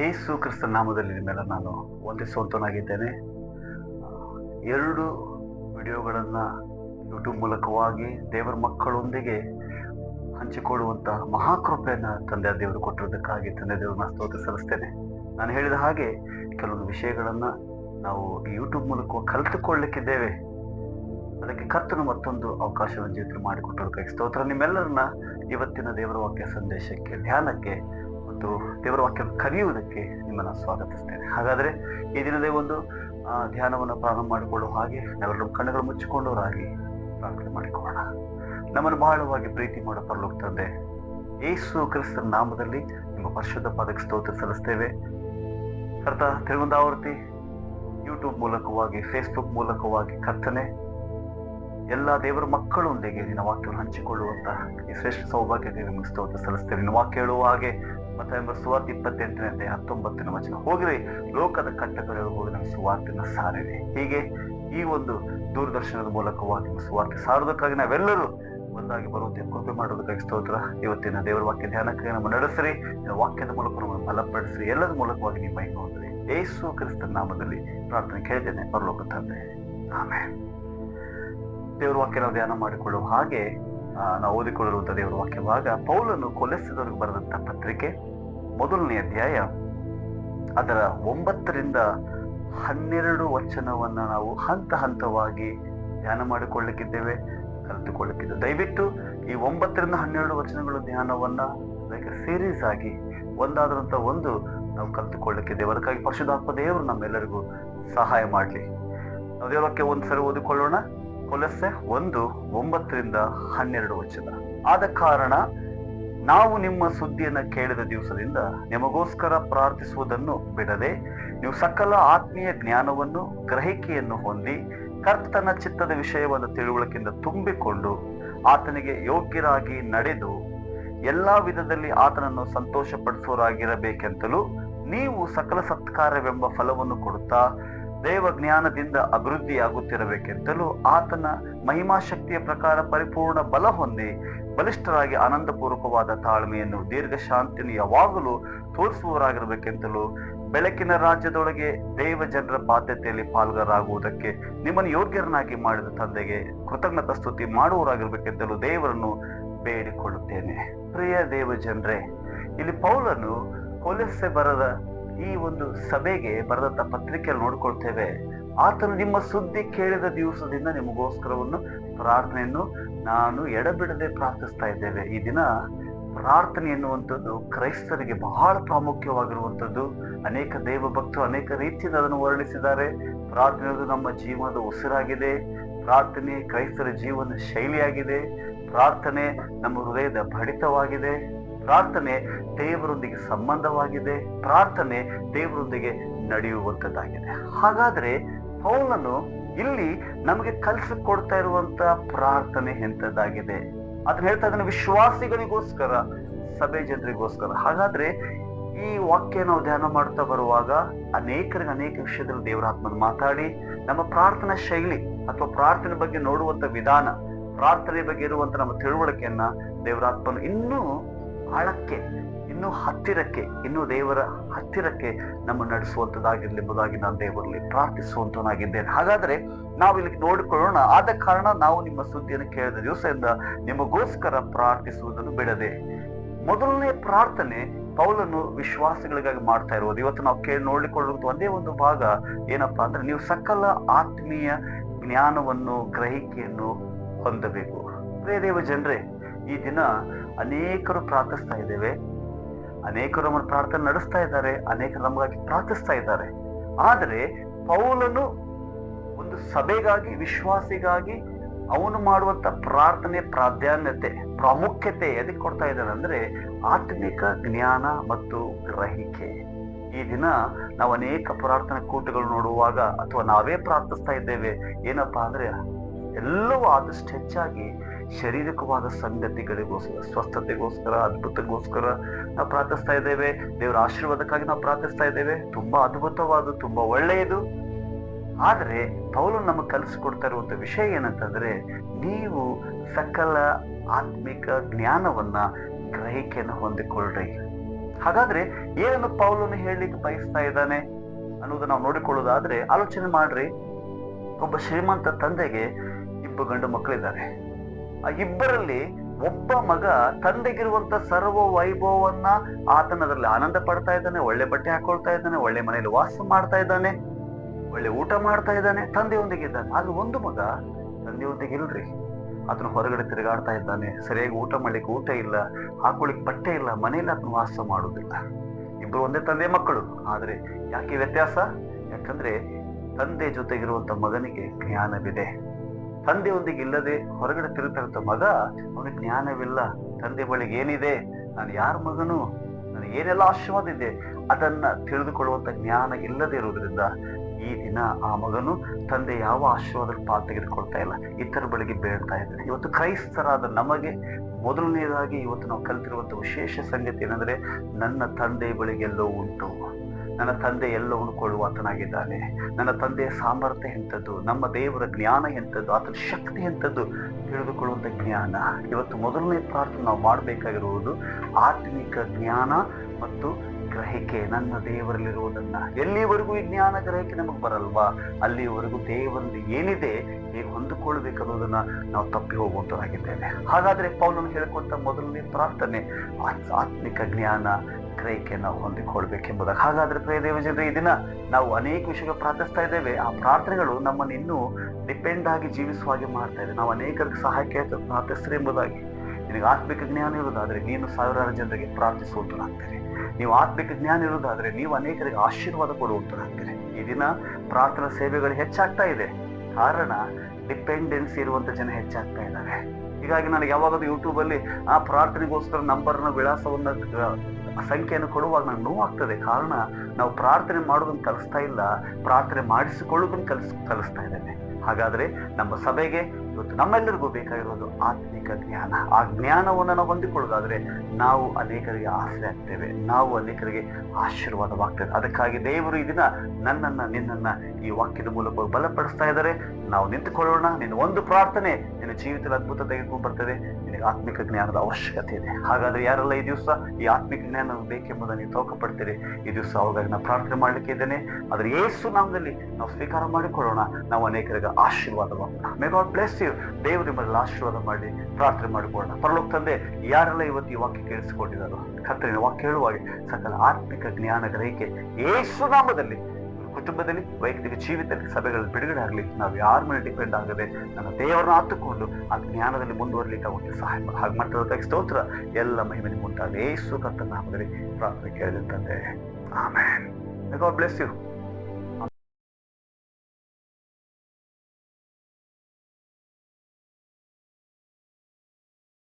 ಯೇಸು ಕ್ರಿಸ್ತ ನಾಮದಲ್ಲಿ ನಿಮ್ಮೆಲ್ಲ ನಾನು ವಂದಿಸುವಂತನಾಗಿದ್ದೇನೆ ಎರಡು ವಿಡಿಯೋಗಳನ್ನು ಯೂಟ್ಯೂಬ್ ಮೂಲಕವಾಗಿ ದೇವರ ಮಕ್ಕಳೊಂದಿಗೆ ಹಂಚಿಕೊಳ್ಳುವಂಥ ಮಹಾಕೃಪೆಯನ್ನು ತಂದೆ ದೇವರು ಕೊಟ್ಟಿರೋದಕ್ಕಾಗಿ ತಂದೆ ದೇವರನ್ನ ಸ್ತೋತ್ರ ಸಲ್ಲಿಸ್ತೇನೆ. ನಾನು ಹೇಳಿದ ಹಾಗೆ ಕೆಲವೊಂದು ವಿಷಯಗಳನ್ನು ನಾವು ಯೂಟ್ಯೂಬ್ ಮೂಲಕ ಕಲಿತುಕೊಳ್ಳಲಿಕ್ಕಿದ್ದೇವೆ ಅದಕ್ಕೆ ಕರ್ತನು ಮತ್ತೊಂದು ಅವಕಾಶವನ್ನು ಜೀವಿತ ಮಾಡಿಕೊಟ್ಟಿರೋದಕ್ಕಾಗಿ ಸ್ತೋತ್ರ. ನಿಮ್ಮೆಲ್ಲರನ್ನ ಇವತ್ತಿನ ದೇವರ ವಾಕ್ಯ ಸಂದೇಶಕ್ಕೆ, ಧ್ಯಾನಕ್ಕೆ ಮತ್ತು ದೇವರ ವಾಕ್ಯ ಕಲಿಯುವುದಕ್ಕೆ ನಿಮ್ಮನ್ನು ಸ್ವಾಗತಿಸ್ತೇನೆ. ಹಾಗಾದರೆ ಈ ದಿನದೇ ಒಂದು ಧ್ಯಾನವನ್ನು ಪ್ರಾರಂಭ ಮಾಡಿಕೊಳ್ಳುವ ಹಾಗೆ ನಾವೆಲ್ಲರೂ ಕಣ್ಣುಗಳು ಮುಚ್ಚಿಕೊಂಡವರಾಗಿ ಪ್ರಾರ್ಥನೆ ಮಾಡಿಕೊಳ್ಳೋಣ. ನಮ್ಮನ್ನು ಬಹಳವಾಗಿ ಪ್ರೀತಿ ಮಾಡೋ ಪರಲೋಕ ಯೇಸು ಕ್ರಿಸ್ತನ ನಾಮದಲ್ಲಿ ನಿಮ್ಮ ಪರಿಶುದ್ಧ ಪಾದಕ್ಕೆ ಸ್ತೋತ್ರ ಸಲ್ಲಿಸ್ತೇವೆ. ಕರ್ತ ತಿರುವಂದಾವರ್ತಿ ಯೂಟ್ಯೂಬ್ ಮೂಲಕವಾಗಿ ಫೇಸ್ಬುಕ್ ಮೂಲಕವಾಗಿ ಕರ್ತನೆ, ಎಲ್ಲ ದೇವರ ಮಕ್ಕಳೊಂದಿಗೆ ನಿನ್ನ ವಾಕ್ಯವನ್ನು ಹಂಚಿಕೊಳ್ಳುವಂತಹ ಈ ಶ್ರೇಷ್ಠ ಸೌಭಾಗ್ಯತೆ ನಿಮಗೆ ಸ್ತೋತ್ರ ಸಲ್ಲಿಸ್ತೇವೆ. ನಿನ್ನ ವಾಕ್ಯ ಹೇಳುವ ಹಾಗೆ ಮತ್ತೆ ಸುವಾರ್ತೆ ಇಪ್ಪತ್ತೆಂಟನೇ ಹತ್ತೊಂಬತ್ತನೇ ವಚನ. ಹೋಗಿರಿ, ಲೋಕದ ಕಟ್ಟಕಡೆಗೆ ಹೋಗಿ ನಮ್ಮ ಸುವಾರ್ತೆನ ಸಾರಿದೆ ಹೀಗೆ ಈ ಒಂದು ದೂರದರ್ಶನದ ಮೂಲಕವಾಗಿ ಸುವಾರ್ತೆ ಸಾರೋದಕ್ಕಾಗಿ ನಾವೆಲ್ಲರೂ ಒಂದಾಗಿ ಬರುವಂತೆ ಕೃಪೆ ಮಾಡೋದಕ್ಕಾಗಿ ಸ್ತೋತ್ರ. ಇವತ್ತಿನ ದೇವರ ವಾಕ್ಯ ಧ್ಯಾನಕ್ಕಾಗಿ ನಮ್ಮ ನಡೆಸಿರಿ. ವಾಕ್ಯದ ಮೂಲಕ ನಮ್ಮನ್ನು ಬಲಪಡಿಸಿರಿ. ಎಲ್ಲದ ಮೂಲಕವಾಗಿ ನಿಮ್ಮ ಹೊಂದಿರಿ ಯೇಸು ಕ್ರಿಸ್ತನ ನಾಮದಲ್ಲಿ ಪ್ರಾರ್ಥನೆ ಕೇಳಿದ್ದೇನೆ ಬರಲೋಕ ತಂದೆ. ಆಮೇಲೆ ದೇವರ ವಾಕ್ಯ ನಾವು ಧ್ಯಾನ ಮಾಡಿಕೊಳ್ಳುವ ಹಾಗೆ ನಾವು ಓದಿಕೊಳ್ಳಿರುವಂತಹ ದೇವರ ವಾಕ್ಯವಾಗ ಪೌಲನ್ನು ಪೌಲನು ಕೊಲೆಸಿದವರಿಗೆ ಬರೆದಂಥ ಪತ್ರಿಕೆ ಮೊದಲನೇ ಅಧ್ಯಾಯ ಅದರ ಒಂಬತ್ತರಿಂದ ಹನ್ನೆರಡು ವಚನವನ್ನು ನಾವು ಹಂತ ಹಂತವಾಗಿ ಧ್ಯಾನ ಮಾಡಿಕೊಳ್ಳಿಕ್ಕಿದ್ದೇವೆ ಕಲಿತುಕೊಳ್ಳಿಕ್ಕಿದ್ದೇವೆ ದಯವಿಟ್ಟು ಈ ಒಂಬತ್ತರಿಂದ ಹನ್ನೆರಡು ವಚನಗಳ ಧ್ಯಾನವನ್ನ ಲೈಕ್ ಸೀರೀಸ್ ಆಗಿ ಒಂದಾದಂಥ ಒಂದು ನಾವು ಕಲಿತುಕೊಳ್ಳಿಕ್ಕಿದ್ದೇವೆ ಅದಕ್ಕಾಗಿ ಪರಿಶುದ್ಧಾತ್ಮ ದೇವರು ನಮ್ಮೆಲ್ಲರಿಗೂ ಸಹಾಯ ಮಾಡಲಿ. ನಾವು ದೇವರಕ್ಕೆ ಒಂದ್ಸರಿ ಓದಿಕೊಳ್ಳೋಣ. ಕೊಲಸೆ ಒಂದು ಒಂಬತ್ತರಿಂದ ಹನ್ನೆರಡು ವಚನ ಆದ ಕಾರಣ ನಾವು ನಿಮ್ಮ ಸುದ್ದಿಯನ್ನು ಕೇಳಿದ ದಿವಸದಿಂದ ನಿಮಗೋಸ್ಕರ ಪ್ರಾರ್ಥಿಸುವುದನ್ನು ಬಿಡದೆ ನೀವು ಸಕಲ ಆತ್ಮೀಯ ಜ್ಞಾನವನ್ನು, ಗ್ರಹಿಕೆಯನ್ನು ಹೊಂದಿ ಕರ್ತನ ಚಿತ್ತದ ವಿಷಯವಾದ ತಿಳುವಳಿಕೆಯಿಂದ ತುಂಬಿಕೊಂಡು ಆತನಿಗೆ ಯೋಗ್ಯರಾಗಿ ನಡೆದು ಎಲ್ಲಾ ವಿಧದಲ್ಲಿ ಆತನನ್ನು ಸಂತೋಷಪಡಿಸುವರಾಗಿರಬೇಕೆಂತಲೂ ನೀವು ಸಕಲ ಸತ್ಕಾರವೆಂಬ ಫಲವನ್ನು ಕೊಡುತ್ತಾ ದೇವ ಜ್ಞಾನದಿಂದ ಅಭಿವೃದ್ಧಿಯಾಗುತ್ತಿರಬೇಕೆಂತಲೂ ಆತನ ಮಹಿಮಾ ಶಕ್ತಿಯ ಪ್ರಕಾರ ಪರಿಪೂರ್ಣ ಬಲ ಹೊಂದಿ ಬಲಿಷ್ಠರಾಗಿ ಆನಂದಪೂರ್ವಕವಾದ ತಾಳ್ಮೆಯನ್ನು ದೀರ್ಘ ಶಾಂತಿಯನ್ನು ಯಾವಾಗಲೂ ತೋರಿಸುವವರಾಗಿರಬೇಕೆಂತಲೂ ಬೆಳಕಿನ ರಾಜ್ಯದೊಳಗೆ ದೇವ ಜನರ ಬಾಧ್ಯತೆಯಲ್ಲಿ ಪಾಲ್ಗಾರಾಗುವುದಕ್ಕೆ ನಿಮ್ಮನ್ನು ಯೋಗ್ಯರನ್ನಾಗಿ ಮಾಡಿದ ತಂದೆಗೆ ಕೃತಜ್ಞತಾ ಸ್ತುತಿ ಮಾಡುವವರಾಗಿರ್ಬೇಕೆಂತಲೂ ದೇವರನ್ನು ಬೇಡಿಕೊಳ್ಳುತ್ತೇನೆ. ಪ್ರಿಯ ದೇವ ಜನರೇ ಇಲ್ಲಿ ಪೌಲನು ಕೊಲೆಸೆ ಬರದ ಈ ಒಂದು ಸಭೆಗೆ ಬರೆದಂತ ಪತ್ರಿಕೆಯಲ್ಲಿ ನೋಡ್ಕೊಳ್ತೇವೆ, ಆತನು ನಿಮ್ಮ ಸುದ್ದಿ ಕೇಳಿದ ದಿವಸದಿಂದ ನಿಮಗೋಸ್ಕರವನ್ನು ಪ್ರಾರ್ಥನೆಯನ್ನು ನಾನು ಎಡಬಿಡದೆ ಪ್ರಾರ್ಥಿಸ್ತಾ ಇದ್ದೇವೆ. ಈ ದಿನ ಪ್ರಾರ್ಥನೆ ಎನ್ನುವಂಥದ್ದು ಕ್ರೈಸ್ತರಿಗೆ ಬಹಳ ಪ್ರಾಮುಖ್ಯವಾಗಿರುವಂಥದ್ದು. ಅನೇಕ ದೇವ ಭಕ್ತರು ಅನೇಕ ರೀತಿಯಿಂದ ಅದನ್ನು ವರ್ಣಿಸಿದ್ದಾರೆ. ಪ್ರಾರ್ಥನೆ ನಮ್ಮ ಜೀವನದ ಉಸಿರಾಗಿದೆ. ಪ್ರಾರ್ಥನೆ ಕ್ರೈಸ್ತರ ಜೀವನ ಶೈಲಿಯಾಗಿದೆ. ಪ್ರಾರ್ಥನೆ ನಮ್ಮ ಹೃದಯದ ಬಡಿತವಾಗಿದೆ. ಪ್ರಾರ್ಥನೆ ದೇವರೊಂದಿಗೆ ಸಂಬಂಧವಾಗಿದೆ. ಪ್ರಾರ್ಥನೆ ದೇವರೊಂದಿಗೆ ನಡೆಯುವಂಥದ್ದಾಗಿದೆ. ಹಾಗಾದ್ರೆ ಪೌಲನು ಇಲ್ಲಿ ನಮಗೆ ಕಲಿಸಿಕೊಡ್ತಾ ಇರುವಂತ ಪ್ರಾರ್ಥನೆ ಎಂಥದ್ದಾಗಿದೆ. ಅದನ್ನ ಹೇಳ್ತಾ ಇದ್ದಾನೆ, ವಿಶ್ವಾಸಿಗಳಿಗೋಸ್ಕರ, ಸಭೆ ಜನರಿಗೋಸ್ಕರ. ಹಾಗಾದ್ರೆ ಈ ವಾಕ್ಯ ನಾವು ಧ್ಯಾನ ಮಾಡ್ತಾ ಬರುವಾಗ ಅನೇಕರಿಗೆ ಅನೇಕ ವಿಷಯದಲ್ಲಿ ದೇವರ ಆತ್ಮನ ಮಾತಾಡಿ, ನಮ್ಮ ಪ್ರಾರ್ಥನಾ ಶೈಲಿ ಅಥವಾ ಪ್ರಾರ್ಥನೆ ಬಗ್ಗೆ ನೋಡುವಂತ ವಿಧಾನ, ಪ್ರಾರ್ಥನೆ ಬಗ್ಗೆ ಇರುವಂತ ನಮ್ಮ ತಿಳುವಳಿಕೆಯನ್ನ ದೇವರಾತ್ಮನು ಇನ್ನೂ ಆಳಕ್ಕೆ, ಇನ್ನೂ ಹತ್ತಿರಕ್ಕೆ, ಇನ್ನೂ ದೇವರ ಹತ್ತಿರಕ್ಕೆ ನಮ್ಮ ನಡೆಸುವಂಥದ್ದಾಗಿರಲಿ, ಎಂಬುದಾಗಿ ನಾನು ದೇವರಲ್ಲಿ ಪ್ರಾರ್ಥಿಸುವಂತನಾಗಿದ್ದೇನೆ ಹಾಗಾದರೆ ನಾವು ಇಲ್ಲಿ ನೋಡಿಕೊಳ್ಳೋಣ. ಆದ ಕಾರಣ ನಾವು ನಿಮ್ಮ ಸುದ್ದಿಯನ್ನು ಕೇಳಿದ ದಿವಸದಿಂದ ನಿಮಗೋಸ್ಕರ ಪ್ರಾರ್ಥಿಸುವುದನ್ನು ಬಿಡದೆ. ಮೊದಲನೇ ಪ್ರಾರ್ಥನೆ ಪೌಲನ್ನು ವಿಶ್ವಾಸಿಗಳಿಗಾಗಿ ಮಾಡ್ತಾ ಇರುವುದು. ಇವತ್ತು ನಾವು ಕೇಳಿ ನೋಡಿಕೊಳ್ಳುವುದು ಒಂದೇ ಒಂದು ಭಾಗ. ಏನಪ್ಪಾ ಅಂದ್ರೆ ನೀವು ಸಕಲ ಆತ್ಮೀಯ ಜ್ಞಾನವನ್ನು, ಗ್ರಹಿಕೆಯನ್ನು ಹೊಂದಬೇಕು. ಪ್ರಿಯ ದೇವ ಜನರೇ, ಈ ದಿನ ಅನೇಕರು ಪ್ರಾರ್ಥಿಸ್ತಾ ಇದ್ದೇವೆ. ಅನೇಕರು ನಮ್ಮ ಪ್ರಾರ್ಥನೆ ನಡೆಸ್ತಾ ಇದ್ದಾರೆ. ಅನೇಕರು ನಮಗಾಗಿ ಪ್ರಾರ್ಥಿಸ್ತಾ ಇದ್ದಾರೆ. ಆದರೆ ಪೌಲನು ಒಂದು ಸಭೆಗಾಗಿ, ವಿಶ್ವಾಸಿಗಾಗಿ ಅವನು ಮಾಡುವಂತ ಪ್ರಾರ್ಥನೆ ಪ್ರಾಧಾನ್ಯತೆ, ಪ್ರಾಮುಖ್ಯತೆ ಎದಕ್ಕೆ ಕೊಡ್ತಾ ಇದ್ದಾನೆ ಅಂದ್ರೆ ಆತ್ಮಿಕ ಜ್ಞಾನ ಮತ್ತು ಗ್ರಹಿಕೆ. ಈ ದಿನ ನಾವು ಅನೇಕ ಪ್ರಾರ್ಥನೆ ಕೂಟಗಳು ನೋಡುವಾಗ ಅಥವಾ ನಾವೇ ಪ್ರಾರ್ಥಿಸ್ತಾ ಇದ್ದೇವೆ. ಏನಪ್ಪಾ ಅಂದ್ರೆ ಎಲ್ಲವೂ ಆದಷ್ಟು ಹೆಚ್ಚಾಗಿ ಶಾರೀರಿಕವಾದ ಸಂಗತಿಗಳಿಗೋಸ್ಕರ, ಸ್ವಸ್ಥತೆಗೋಸ್ಕರ ಅದ್ಭುತಗೋಸ್ಕರ ನಾವು ಪ್ರಾರ್ಥಿಸ್ತಾ ಇದ್ದೇವೆ. ದೇವರ ಆಶೀರ್ವಾದಕ್ಕಾಗಿ ನಾವು ಪ್ರಾರ್ಥಿಸ್ತಾ ಇದ್ದೇವೆ. ತುಂಬಾ ಅದ್ಭುತವಾದ ತುಂಬಾ ಒಳ್ಳೆಯದು. ಆದರೆ ಪೌಲು ನಮಗೆ ಕಲಿಸ್ಕೊಡ್ತಾ ಇರುವಂತ ವಿಷಯ ಏನಂತಂದ್ರೆ, ನೀವು ಸಕಲ ಆತ್ಮಿಕ ಜ್ಞಾನವನ್ನ ಗ್ರಹಿಕೆಯನ್ನು ಹೊಂದಿಕೊಳ್ಳ್ರಿ. ಹಾಗಾದ್ರೆ ಏನನ್ನು ಪೌಲನ್ನು ಹೇಳಲಿಕ್ಕೆ ಬಯಸ್ತಾ ಇದ್ದಾನೆ ಅನ್ನೋದು ನಾವು ನೋಡಿಕೊಳ್ಳೋದಾದ್ರೆ, ಆಲೋಚನೆ ಮಾಡ್ರಿ. ಒಬ್ಬ ಶ್ರೀಮಂತ ತಂದೆಗೆ ಇಬ್ಬ ಗಂಡು ಮಕ್ಕಳಿದ್ದಾರೆ. ಇಬ್ಬರಲ್ಲಿ ಒಬ್ಬ ಮಗ ತಂದೆಗಿರುವಂತ ಸರ್ವ ವೈಭವವನ್ನ ಆತನ ಅದರಲ್ಲಿ ಆನಂದ ಪಡ್ತಾ ಇದ್ದಾನೆ, ಒಳ್ಳೆ ಬಟ್ಟೆ ಹಾಕೊಳ್ತಾ ಇದ್ದಾನೆ, ಒಳ್ಳೆ ಮನೆಯಲ್ಲಿ ವಾಸ ಮಾಡ್ತಾ ಇದ್ದಾನೆ, ಒಳ್ಳೆ ಊಟ ಮಾಡ್ತಾ ಇದ್ದಾನೆ, ತಂದೆಯೊಂದಿಗೆ ಇದ್ದಾನೆ. ಆದ್ರೆ ಒಂದು ಮಗ ತಂದೆಯೊಂದಿಗೆ ಇಲ್ರಿ. ಆತನು ಹೊರಗಡೆ ತಿರುಗಾಡ್ತಾ ಇದ್ದಾನೆ, ಸರಿಯಾಗಿ ಊಟ ಮಾಡ್ಲಿಕ್ಕೆ ಊಟ ಇಲ್ಲ ಹಾಕೊಳ್ಳಿಕ್ ಬಟ್ಟೆ ಇಲ್ಲ, ಮನೆಯಲ್ಲಿ ಆತನು ವಾಸ ಮಾಡುವುದಿಲ್ಲ. ಇಬ್ರು ಒಂದೇ ತಂದೆ ಮಕ್ಕಳು. ಆದ್ರೆ ಯಾಕೆ ವ್ಯತ್ಯಾಸ? ಯಾಕಂದ್ರೆ ತಂದೆ ಜೊತೆಗಿರುವಂತ ಮಗನಿಗೆ ಜ್ಞಾನವಿದೆ. ತಂದೆಯೊಂದಿಗೆ ಇಲ್ಲದೆ ಹೊರಗಡೆ ತಿರುಗ್ತಾ ಮಗ, ಅವನಿಗೆ ಜ್ಞಾನವಿಲ್ಲ. ತಂದೆ ಬಳಿಗೆ ಏನಿದೆ? ನಾನು ಯಾರ ಮಗನು? ನನಗೆ ಏನೆಲ್ಲ ಆಶೀರ್ವಾದ ಇದೆ? ಅದನ್ನ ತಿಳಿದುಕೊಳ್ಳುವಂತ ಜ್ಞಾನ ಇಲ್ಲದೆ ಇರುವುದರಿಂದ ಈ ದಿನ ಆ ಮಗನು ತಂದೆ ಯಾವ ಆಶೀರ್ವಾದ ಪಾಲ್ ತೆಗೆದುಕೊಳ್ತಾ ಇಲ್ಲ. ಇತರ ಬಳಿಗೆ ಬೇಡ್ತಾ ಇದ್ದಾರೆ. ಇವತ್ತು ಕ್ರೈಸ್ತರಾದ ನಮಗೆ ಮೊದಲನೇದಾಗಿ ಇವತ್ತು ನಾವು ಕಲ್ತಿರುವಂತ ವಿಶೇಷ ಸಂಗತಿ ಏನಂದ್ರೆ, ನನ್ನ ತಂದೆ ಬಳಿಗೆಲ್ಲೋ ಉಂಟು. ನನ್ನ ತಂದೆ ಎಲ್ಲವನ್ನು ಕೊಡುವ ಆತನಾಗಿದ್ದಾನೆ. ನನ್ನ ತಂದೆಯ ಸಾಮರ್ಥ್ಯ ಎಂಥದ್ದು, ನಮ್ಮ ದೇವರ ಜ್ಞಾನ ಎಂಥದ್ದು, ಆತನ ಶಕ್ತಿ ಎಂಥದ್ದು ತಿಳಿದುಕೊಳ್ಳುವಂಥ ಜ್ಞಾನ. ಇವತ್ತು ಮೊದಲನೇ ಪ್ರಾರ್ಥನೆ ನಾವು ಮಾಡಬೇಕಾಗಿರುವುದು ಆತ್ಮಿಕ ಜ್ಞಾನ ಮತ್ತು ಗ್ರಹಿಕೆ, ನನ್ನ ದೇವರಲ್ಲಿರುವುದನ್ನ. ಎಲ್ಲಿವರೆಗೂ ಈ ಜ್ಞಾನ ಗ್ರಹಿಕೆ ನಮಗೆ ಬರಲ್ವಾ? ಅಲ್ಲಿವರೆಗೂ ದೇವರಲ್ಲಿ ಏನಿದೆ, ಹೇಗೆ ಹೊಂದಿಕೊಳ್ಬೇಕನ್ನೋದನ್ನ ನಾವು ತಪ್ಪಿ ಹೋಗುವಂತರಾಗಿದ್ದೇವೆ ಹಾಗಾದ್ರೆ ಪೌಲನು ಹೇಳಿಕೊಟ್ಟ ಮೊದಲನೇ ಪ್ರಾರ್ಥನೆ ಆತ್- ಆತ್ಮಿಕ ಜ್ಞಾನ ಗ್ರಹಿಕೆಯನ್ನು ಹೊಂದಿಕೊಳ್ಬೇಕೆಂಬುದಾಗಿ ಹಾಗಾದ್ರೆ ಪ್ರಿಯ ದೇವಜನರು, ಈ ದಿನ ನಾವು ಅನೇಕ ವಿಷಯಗಳು ಪ್ರಾರ್ಥಿಸ್ತಾ ಇದ್ದೇವೆ. ಆ ಪ್ರಾರ್ಥನೆಗಳು ನಮ್ಮನ್ನು ಇನ್ನೂ ಡಿಪೆಂಡ್ ಆಗಿ ಜೀವಿಸುವ ಹಾಗೆ ಮಾಡ್ತಾ ಇದೆ. ನಾವು ಅನೇಕರಿಗೆ ಸಹಾಯಕ್ಕೆ ಪ್ರಾರ್ಥಿಸ್ತೀರಿ ಎಂಬುದಾಗಿ. ನಿನಗೆ ಆತ್ಮಿಕ ಜ್ಞಾನ ಇರುವುದಾದ್ರೆ ನೀನು ಸಾವಿರಾರು ಜನರಿಗೆ ಪ್ರಾರ್ಥಿಸುವಂತರಾಗ್ತೀರಿ ನೀವು ಆತ್ಮಿಕ ಜ್ಞಾನ ಇರುವುದಾದ್ರೆ ನೀವು ಅನೇಕರಿಗೆ ಆಶೀರ್ವಾದ ಕೊಡುವಂತರಾಗ್ತೀರಿ ಈ ದಿನ ಪ್ರಾರ್ಥನಾ ಸೇವೆಗಳು ಹೆಚ್ಚಾಗ್ತಾ ಇದೆ. ಕಾರಣ ಡಿಪೆಂಡೆನ್ಸಿ ಇರುವಂತ ಜನ ಹೆಚ್ಚಾಗ್ತಾ ಇದ್ದಾರೆ. ಹೀಗಾಗಿ ನನಗೆ ಯಾವಾಗಲೂ ಯೂಟ್ಯೂಬ್ ಅಲ್ಲಿ ಆ ಪ್ರಾರ್ಥನೆಗೋಸ್ಕರ ನಂಬರ್ನ ವಿಳಾಸವನ್ನ ಸಂಖ್ಯೆಯನ್ನು ಕೊಡುವಾಗ ನಂಗೆ ನೋವಾಗ್ತದೆ. ಕಾರಣ ನಾವು ಪ್ರಾರ್ಥನೆ ಮಾಡೋದನ್ನು ಕಲಿಸ್ತಾ ಇಲ್ಲ, ಪ್ರಾರ್ಥನೆ ಮಾಡಿಸಿಕೊಳ್ಳೋದನ್ನು ಕಲಿಸ್, ಕಲಿಸ್ತಾ ಇದ್ದೇನೆ. ಹಾಗಾದ್ರೆ ನಮ್ಮ ಸಭೆಗೆ ಇವತ್ತು ನಮ್ಮೆಲ್ಲರಿಗೂ ಬೇಕಾಗಿರೋದು ಆತ್ಮಿಕ ಜ್ಞಾನ. ಆ ಜ್ಞಾನವನ್ನು ನಾವು ಹೊಂದಿಕೊಳ್ಳೋದಾದ್ರೆ ನಾವು ಅನೇಕರಿಗೆ ಆಸೆ ಆಗ್ತೇವೆ. ನಾವು ಅನೇಕರಿಗೆ ಆಶೀರ್ವಾದವಾಗ್ತೇವೆ. ಅದಕ್ಕಾಗಿ ದೇವರು ಈ ದಿನ ನನ್ನನ್ನ, ನಿನ್ನನ್ನ ಈ ವಾಕ್ಯದ ಮೂಲಕ ಬಲಪಡಿಸ್ತಾ ಇದ್ದಾರೆ. ನಾವು ನಿಂತುಕೊಳ್ಳೋಣ. ನಿನ್ನ ಒಂದು ಪ್ರಾರ್ಥನೆ ನಿನ್ನ ಜೀವಿತದಲ್ಲಿ ಅದ್ಭುತ ತೆಗೆದುಕೊಂಡು ಬರ್ತದೆ. ನಿನಗೆ ಆತ್ಮಿಕ ಜ್ಞಾನದ ಅವಶ್ಯಕತೆ ಇದೆ. ಹಾಗಾದ್ರೆ ಯಾರೆಲ್ಲ ಈ ದಿವಸ ಈ ಆತ್ಮಿಕ ಜ್ಞಾನ ಬೇಕೆಂಬುದನ್ನು ನೀವು ತೋಕ ಪಡ್ತೀರಿ ಈ ದಿವಸ ಅವಾಗ ಪ್ರಾರ್ಥನೆ ಮಾಡ್ಲಿಕ್ಕೆ ಇದ್ದೇನೆ. ಆದ್ರೆ ಯೇಸು ನಾಮದಲ್ಲಿ ನಾವು ಸ್ವೀಕಾರ ಮಾಡಿಕೊಳ್ಳೋಣ. ನಾವು ಅನೇಕರಿಗೆ ಆಶೀರ್ವಾದವಾಗೋಣ. ಮೇ ಗಾಡ್ ಬ್ಲೆಸ್ ಯು ದೇವರು ನಿಮ್ಮಲ್ಲಿ ಆಶೀರ್ವಾದ ಮಾಡಿ, ಪ್ರಾರ್ಥನೆ ಮಾಡಿಕೊಳ್ಳೋಣ ಪರಲೋಕ ತಂದೆ, ಯಾರೆಲ್ಲ ಇವತ್ತು ಈ ವಾಕ್ಯ ಕೇಳಿಸಿಕೊಂಡಿದ್ದಾರೋ ಕತ್ತರಿನ ವಾಕ್ಯ ಹೇಳುವಾಗೆ ಸಕಲ ಆತ್ಮಿಕ ಜ್ಞಾನ ಗ್ರಹಿಕೆ ಯೇಸು ನಾಮದಲ್ಲಿ ಕುಟುಂಬದಲ್ಲಿ, ವೈಯಕ್ತಿಕ ಜೀವಿತದಲ್ಲಿ, ಸಭೆಗಳಲ್ಲಿ ಬಿಡುಗಡೆ ಆಗಲಿ, ನಾವು ಯಾರ ಮೇಲೆ ಡಿಪೆಂಡ್ ಆಗದೆ ನನ್ನ ದೇವರನ್ನ ಹತ್ತುಕೊಂಡು ಆ ಜ್ಞಾನದಲ್ಲಿ ಮುಂದುವರಲಿಕ್ಕೆ ಅವರಿಗೆ ಸಹಾಯ ಹಾಗೆ ಮಾಡ್ತಿರೋದಕ್ಕೆ ಸ್ತೋತ್ರ, ಎಲ್ಲ ಮಹಿಮೆ ನಿಮ್ಗೆ ಉಂಟಾಗಲಿ. ಏಸು ಕತ್ತ ನಾಮದಲ್ಲಿ ಪ್ರಾರ್ಥನೆ ಕೇಳಿದಂತೆ ಆಮೇಲೆ ಬ್ಲೆಸ್ ಯು